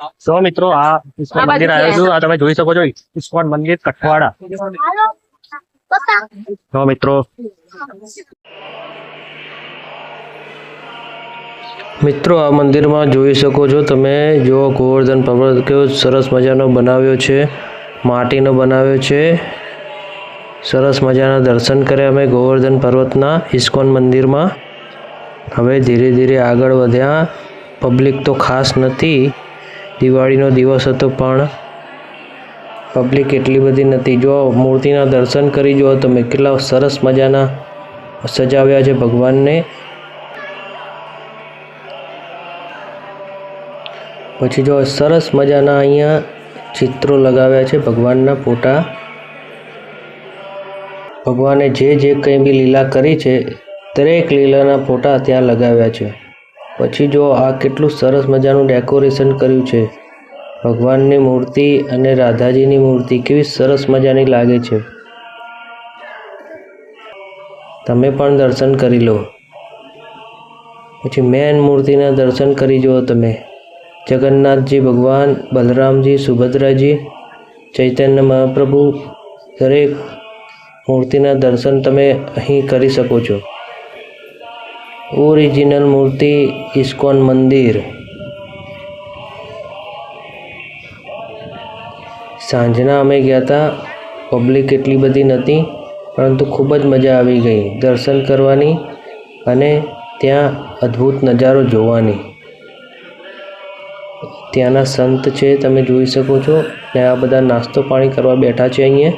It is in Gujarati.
તો મિત્રો આ ઇસ્કોન મંદિર આવ્યો. છું આ તમે જોઈ શકો છો ઇસ્કોન મંદિર કઠવાડા. તો મિત્રો મિત્રો આ મંદિરમાં જોઈ શકો છો તમે જો ગોવર્ધન પર્વત કેવો સરસ મજાનો બનાવ્યો છે માટીનો બનાવ્યો છે. સરસ મજાના દર્શન કર્યા અમે ગોવર્ધન પર્વતના ઇસ્કોન મંદિરમાં. હવે ધીરે ધીરે આગળ વધ્યા. પબ્લિક તો ખાસ નથી દિવાળીનો દિવસ હતો પણ પબ્લિક એટલી બધી નથી. જો મૂર્તિના દર્શન કરી જુઓ તમે કેટલા સરસ મજાના સજાવ્યા છે ભગવાનને. પછી જો સરસ મજાના અહીંયા ચિત્રો લગાવ્યા છે ભગવાનના ફોટા. ભગવાને જે જે કંઈ બી લીલા કરી છે, દરેક લીલાના ફોટા ત્યાં લગાવ્યા છે. પછી જો આ કેટલું સરસ મજાનું ડેકોરેશન કર્યું છે. ભગવાનની મૂર્તિ અને રાધાજીની મૂર્તિ કેવી સરસ મજાની લાગે છે. તમે પણ દર્શન કરી લો. પછી મેન મૂર્તિના દર્શન કરી જુઓ તમે. જગન્નાથજી ભગવાન, બલરામજી, સુભદ્રાજી, ચૈતન્ય મહાપ્રભુ, દરેક મૂર્તિના દર્શન તમે અહીં કરી શકો છો. ઓરિજિનલ મૂર્તિ ઇસ્કોન મંદિર સાંજના અમે ગયા હતા પબ્લિક એટલી બધી નહોતી, પરંતુ ખૂબ જ મજા આવી ગઈ દર્શન કરવાની અને ત્યાં અદ્ભુત નજારો જોવાની. ત્યાંના સંત છે, તમે જોઈ શકો છો. ને આ બધા નાસ્તો પાણી કરવા બેઠા છે અહીંયા.